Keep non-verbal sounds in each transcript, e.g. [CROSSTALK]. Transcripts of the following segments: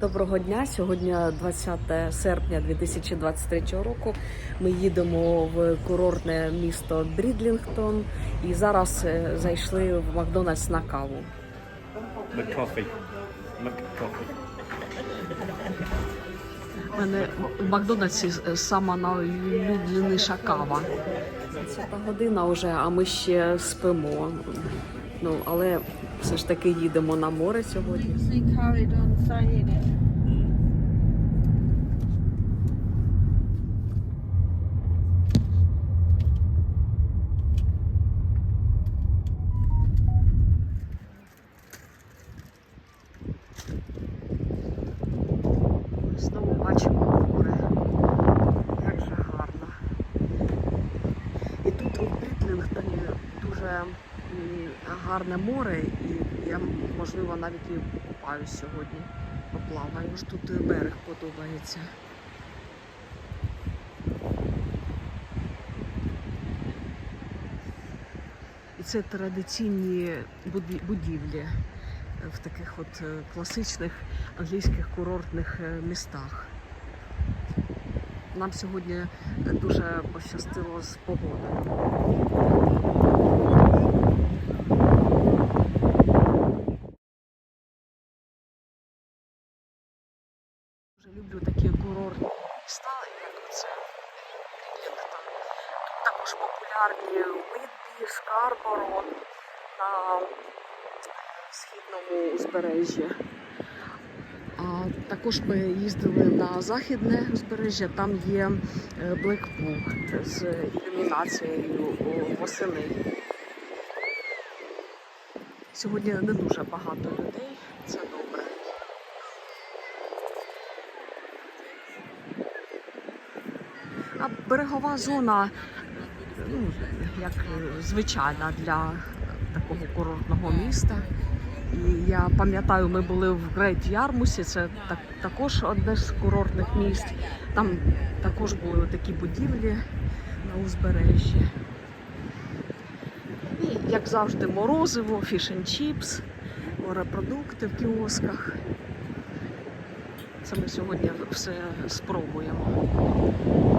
Доброго дня. Сьогодні 20 серпня 2023 року. Ми їдемо в курортне місто Брідлінгтон і зараз е, зайшли в Макдональдс на каву. McCoffee. У мене в Макдональдсі е, сама найулюбленіша кава. Це та година вже, а ми ще спимо. Ну, але все ж таки їдемо на море сьогодні. See carried on saying it. Знову бачимо море. Як же гарно. І тут у Брітлінгтоні дуже м, гарне море, і я можливо навіть і купаюсь сьогодні. Поплаваю. Ж тут берег подобається. І це традиційні будівлі е, в таких от е, класичних англійських курортних е, містах. Нам сьогодні дуже пощастило з погодою. Люблю такі курортні міста, як це. Тут також популярні Уитбі, Скарборо на східному узбережжі. А також ми їздили на західне узбережжя, там є Блекпул з ілюмінацією восени. Сьогодні не дуже багато людей, це добре. А берегова зона, ну, як звичайна для такого курортного міста. І я пам'ятаю, ми були в Грейт Ярмусі, це так, також одне з курортних місць. Там також були такі будівлі на узбережжі. І, як завжди, морозиво, фіш and чіпс, морепродукти в кіосках. Це ми сьогодні все спробуємо.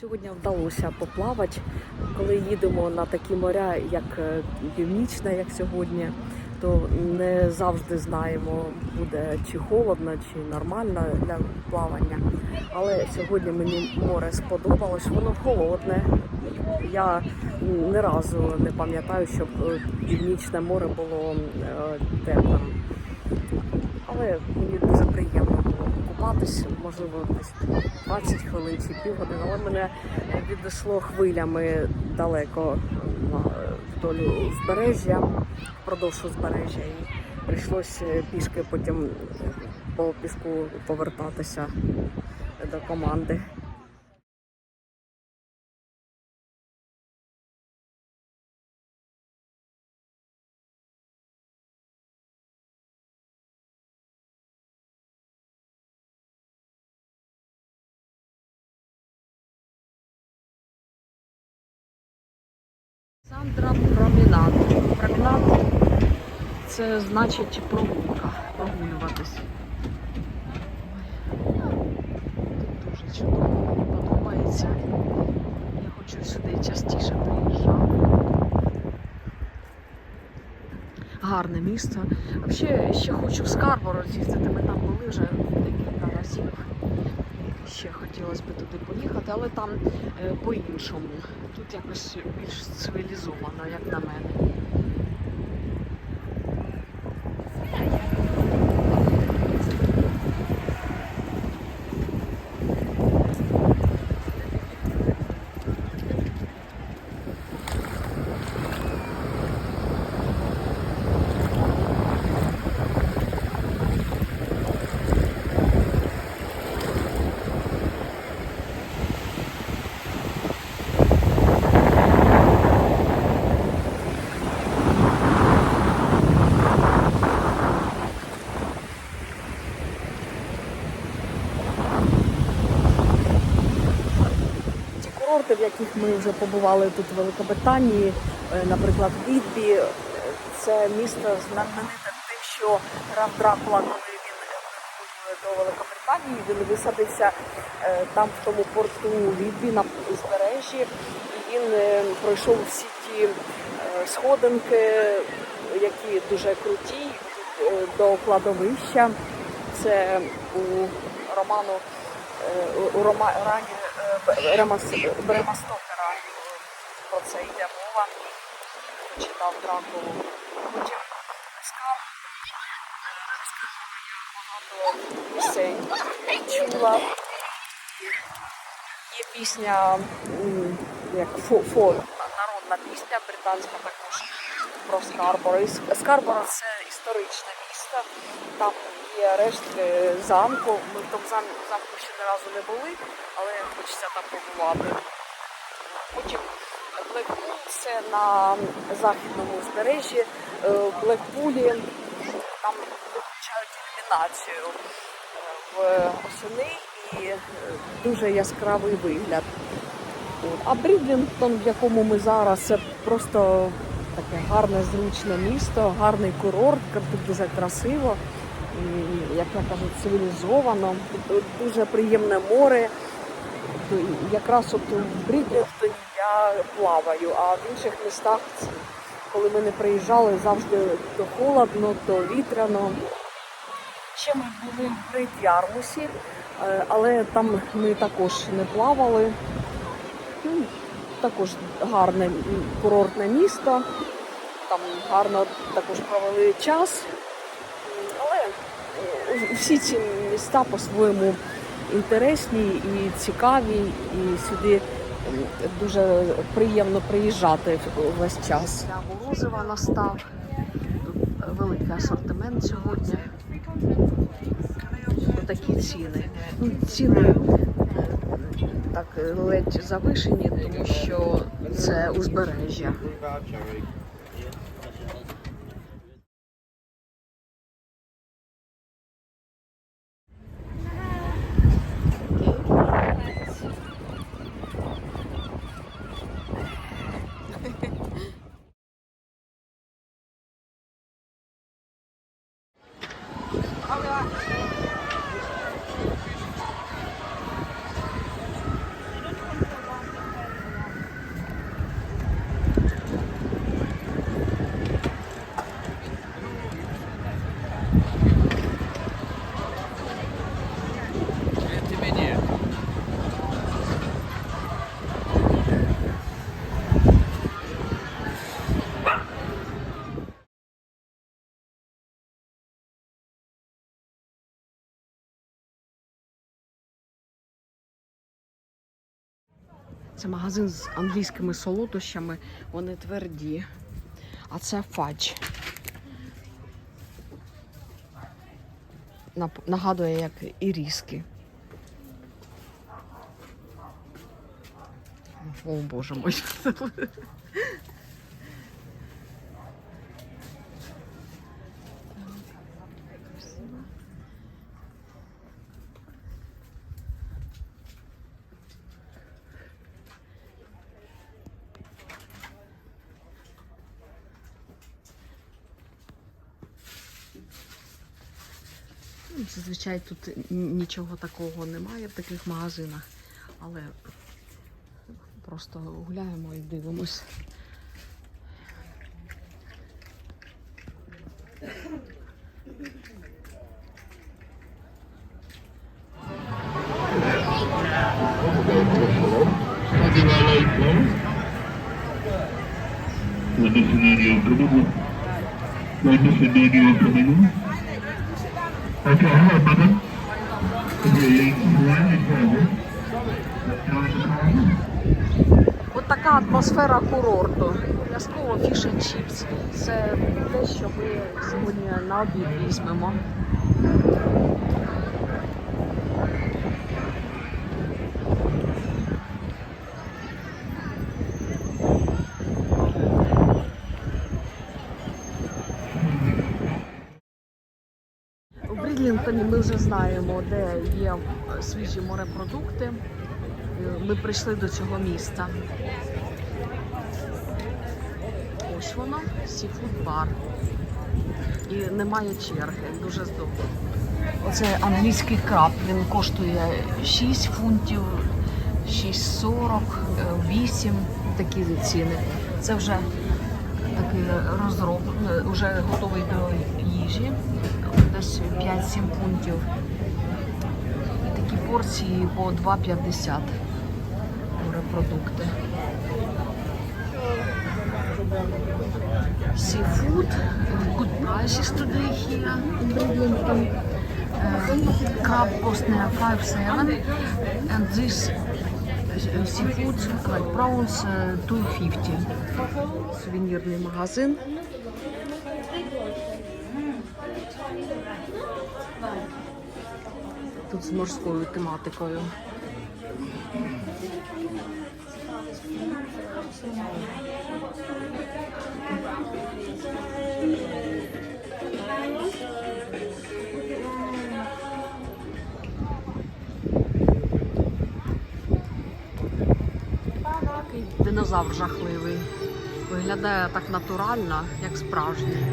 Сьогодні вдалося поплавати. Коли їдемо на такі моря, як е, північне, як сьогодні, то не завжди знаємо, буде чи холодно, чи нормально для плавання. Але сьогодні мені море сподобалось, воно холодне. Я ні разу не пам'ятаю, щоб е, північне море було е, теплим. Але мені дуже приємно купатись, можливо, десь 20 хвилин чи півгодини, але мене відійшло хвилями далеко вдоль узбережжя, впродовж узбережжя. І прийшлось е, пішки потім по піску повертатися до команди. Це значить прогулка, прогулюватись. Тут дуже чудово, подобається. сюди частіше приїжджати. Гарне місто. Взагалі, ще хочу в Скарборо з'їздити. Ми там були вже декілька разів. Ще хотілося б туди поїхати, але там е, по-іншому. Тут якось більш цивілізовано, як на мене. Курорти, в яких ми вже побували тут в Великобританії, е, наприклад, Відбі, е, це місто знамените тим, що граф Дракула, коли він е, до Великобританії, він висадився е, там в тому порту Відбі на узбережжі, він пройшов всі ті сходинки, які дуже круті, до кладовища. Це у роману у- рома- романі е, Рема Стокера про це йде мова. Читав Дракулу. Потім Скар багато пісень чула. Є пісня, як фо, народна пісня, британська також про Скарборо. Скарборо це історичне місто. Там є рештки замку. Ми в тому замку ще ні разу не були, але хочеться там побувати. Потім Блекпул це на західному узбережжі. Е, В Блекпулі там виключають ілюмінацію е, в осени і е, дуже яскравий вигляд. А Брідлінгтон, в якому ми зараз, це просто таке гарне, зручне місто, гарний курорт, тут дуже красиво, як я кажу, цивілізовано, дуже приємне море. Якраз от в Брідлінгтоні я плаваю, а в інших містах, коли ми не приїжджали, завжди то холодно, то вітряно. Ще ми були в Грейт Ярмусі, е, але там ми також не плавали. Ну, Також гарне курортне місто. Там гарно також провели час. Всі ці міста по-своєму інтересні і цікаві, і сюди дуже приємно приїжджати весь час. Морозива настав. Великий асортимент сьогодні. Такі ціни. Ну, ціни е, так ледь завишені, тому що це узбережжя. Це магазин з англійськими солодощами, вони тверді. А це фадж. Нагадує, як іріски. О, боже мой. [LAUGHS] Зазвичай тут нічого такого немає в таких магазинах, але просто гуляємо і дивимось. Пробуду. Водосвидание пробуду. Okay, hello, Bubba. От така атмосфера курорту. Обов'язково фіш and чіпс. Це те, що ми сьогодні на обід візьмемо. У ми вже знаємо, де є е, свіжі морепродукти. Е, Ми прийшли до цього міста. Ось воно, сіфуд бар. І немає черги, дуже здорово. Оце англійський краб, він коштує 6 фунтів, 6,40, е, 8 такі ціни. Це вже такий розроблений, вже готовий до їжі, десь 5-7 фунтів. І такі порції по 2,50 морепродукти. Seafood, good prices today here in Bridlington. Uh, crab cost now 5.7 and this uh, seafood like prawns uh, 2.50. Сувенірний магазин. Тут з морською тематикою. Динозавр жахливий. Виглядає так натурально, як справжній.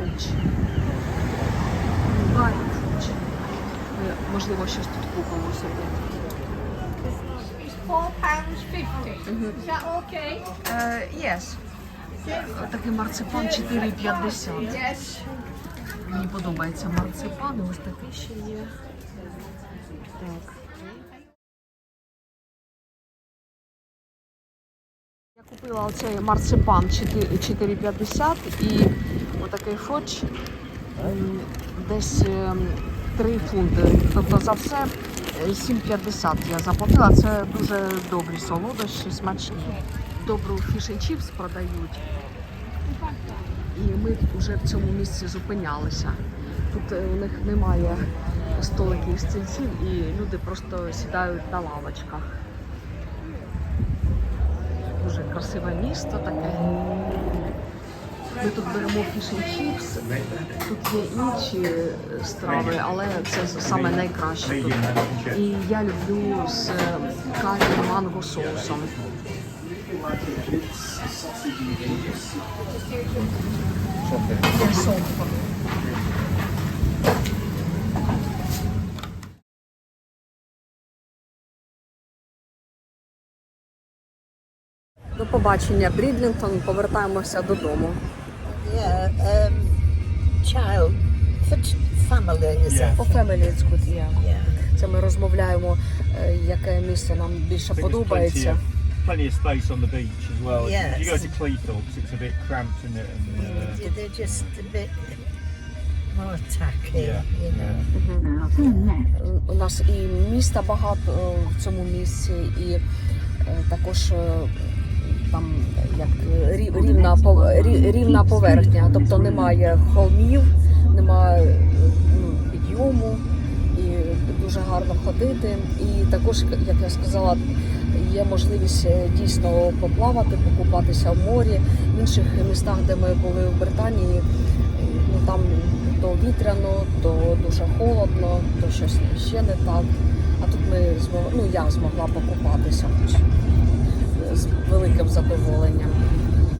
Солодощами фуч. Барі можливо, щось тут купимо собі. Is that okay? Е, yes. Такий марципан 4,50. Yes. Мені подобається марципан, ось такий ще є. Так. Я купила оцей марципан 4,50 і отакий фоч ем, десь ем, 3 фунти. Тобто за все е, 7,50 я заплатила. Це дуже добрі солодощі, смачні. Добру фіш and чіпс продають. І ми вже в цьому місці зупинялися. Тут е, у них немає столиків і стільців, і люди просто сідають на лавочках. Дуже красиве місто таке. Ми тут беремо фіш and чіпс. Тут є інші е, страви, але це саме найкраще тут. І я люблю з е, карі манго соусом. До побачення, Брідлінтон. Повертаємося додому. Yeah, um, child for family, is Yeah. По family it's good, yeah. Yeah. Це ми розмовляємо, е, яке місце нам більше think there's plenty подобається. of, plenty of space on the beach as well. If you go to Cleethorpes, it's a bit cramped, isn't it? And, uh, They're just a bit more tacky, Yeah, you know. У нас і міста багато е, в цьому місці, і е, також е, там як рів- рівна рівна поверхня, тобто немає холмів, немає ну, підйому, і дуже гарно ходити. І також, як я сказала, є можливість е, дійсно поплавати, покупатися в морі. В інших містах, де ми були в Британії, ну там то вітряно, то дуже холодно, то щось ще не так. А тут ми змогли, ну я змогла покупатися з великим задоволенням.